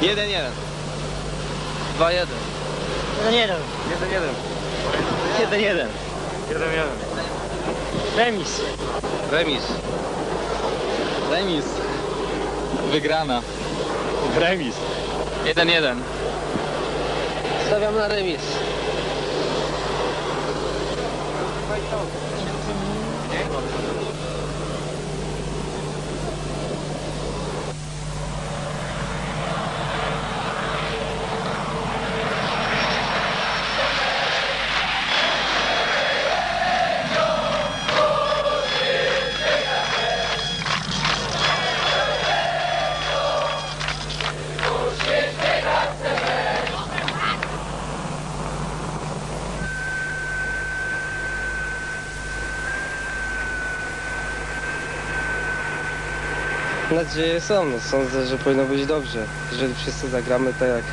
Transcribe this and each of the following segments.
Jeden, jeden. Dwa jeden. Jeden, jeden. Jeden, jeden. Jeden, jeden. Jeden jeden. Remis. Remis. Remis. Wygrana. Remis. Jeden jeden. Stawiam na remis. Nadzieje są. No, sądzę, że powinno być dobrze. Jeżeli wszyscy zagramy tak jak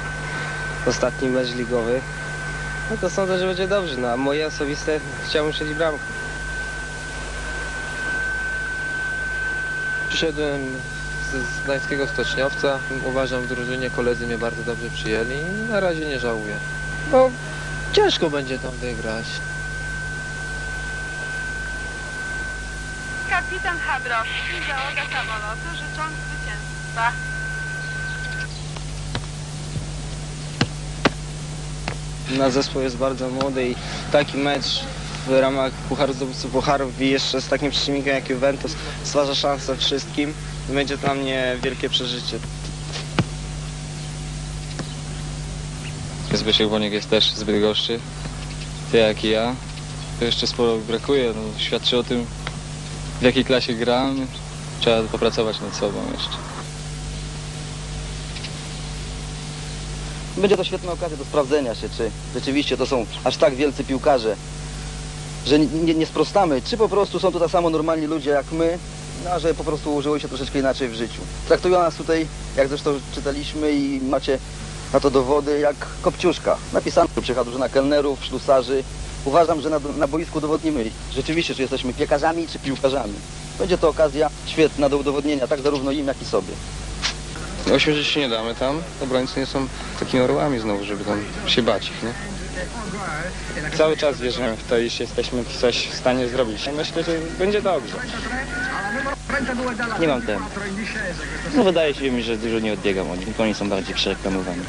ostatni mecz ligowy, no to sądzę, że będzie dobrze. No a moje osobiste chciałbym strzelić bramkę. Przyszedłem z, z gdańskiego stoczniowca. Uważam w drużynie koledzy mnie bardzo dobrze przyjęli i na razie nie żałuję. Bo ciężko będzie tam wygrać. Kapitan Chabrowski, załoga samolotu życzą zwycięstwa. Nasz zespół jest bardzo młody i taki mecz w ramach Pucharu Zdobywców Pucharów i jeszcze z takim przeciwnikiem jak Juventus stwarza szansę wszystkim. Będzie dla mnie wielkie przeżycie. Zbyszek Woniek jest też zbyt gorszy, ty jak i ja. To jeszcze sporo brakuje, no, świadczy o tym w jakiej klasie gram. Trzeba popracować nad sobą jeszcze. Będzie to świetna okazja do sprawdzenia się, czy rzeczywiście to są aż tak wielcy piłkarze, że nie, nie sprostamy, czy po prostu są to tak samo normalni ludzie jak my, no, a że po prostu ułożyło się troszeczkę inaczej w życiu. Traktują nas tutaj, jak zresztą czytaliśmy i macie na to dowody, jak kopciuszka. Napisano, że przyjechała drużyna kelnerów, ślusarzy. Uważam, że na, na boisku udowodnimy rzeczywiście, czy jesteśmy piekarzami, czy piłkarzami. Będzie to okazja świetna do udowodnienia, tak zarówno im, jak i sobie. Ośmieszyć się nie damy tam. Obrońcy nie są takimi orłami znowu, żeby tam się bać ich, nie? Cały czas wierzymy w to, iż jesteśmy coś w stanie zrobić. Myślę, że będzie dobrze. Nie mam tematu. No wydaje się mi, że dużo nie odbiegam od nich, tylko oni są bardziej przereklamowani.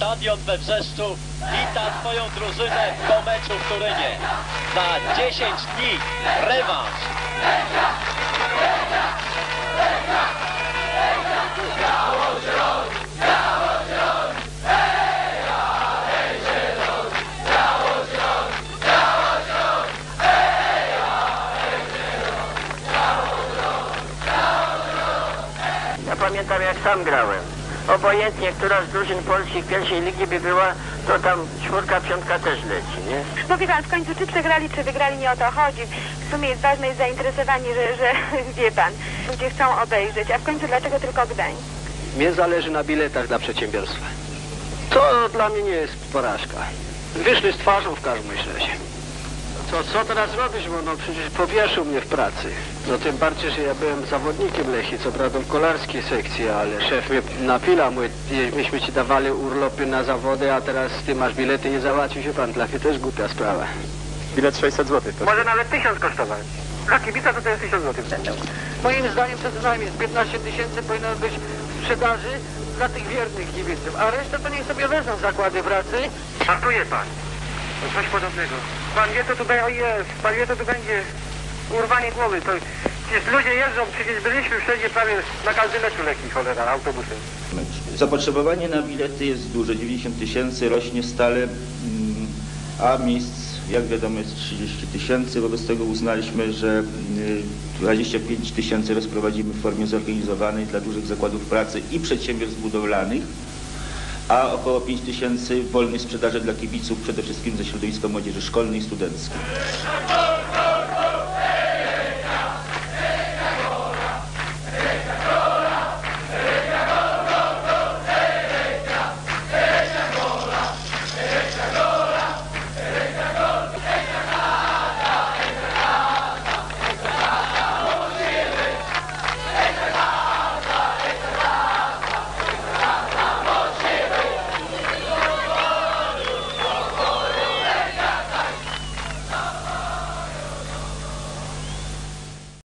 Stadion we Wrzeszczu wita swoją drużynę po meczu w Turynie. Za 10 dni rewanż. Ja pamiętam jak sam grałem. Obojętnie, która z drużyn polskich pierwszej ligi by była, to tam czwórka, piątka też leci, nie? No wie pan, w końcu czy przegrali, czy wygrali, nie o to chodzi. W sumie jest ważne jest zainteresowanie, że, że wie pan, ludzie chcą obejrzeć. A w końcu dlaczego tylko Gdań? Mnie zależy na biletach dla przedsiębiorstwa. To dla mnie nie jest porażka. Wyszli z twarzą w każdym razie. To co teraz robisz, bo no przecież powieszył mnie w pracy. No tym bardziej, że ja byłem zawodnikiem Lechi, co prawda w kolarskiej sekcji, ale szef mnie napila, mój, myśmy ci dawali urlopy na zawody, a teraz ty masz bilety, nie załatwił się pan, dla mnie też głupia sprawa. Bilet 600 zł. Może nawet tysiąc kosztować. Dla kibica to to jest tysiąc złotych. Moim zdaniem co najmniej z 15 tysięcy powinno być w sprzedaży dla tych wiernych kibiców, a resztę to niech sobie wezmą zakłady pracy. Żartuje pan. Coś podobnego. Pan wie co tu jest, pan wie co tu będzie. Urwanie głowy, to przecież ludzie jeżdżą, przecież byliśmy wszędzie prawie na każdym meczu Lechii, cholera, autobusem. Zapotrzebowanie na bilety jest duże, 90 tysięcy, rośnie stale, mm, a miejsc, jak wiadomo, jest 30 tysięcy. Wobec tego uznaliśmy, że y, 25 tysięcy rozprowadzimy w formie zorganizowanej dla dużych zakładów pracy i przedsiębiorstw budowlanych, a około 5 tysięcy wolnej sprzedaży dla kibiców, przede wszystkim ze środowiska młodzieży szkolnej i studenckiej.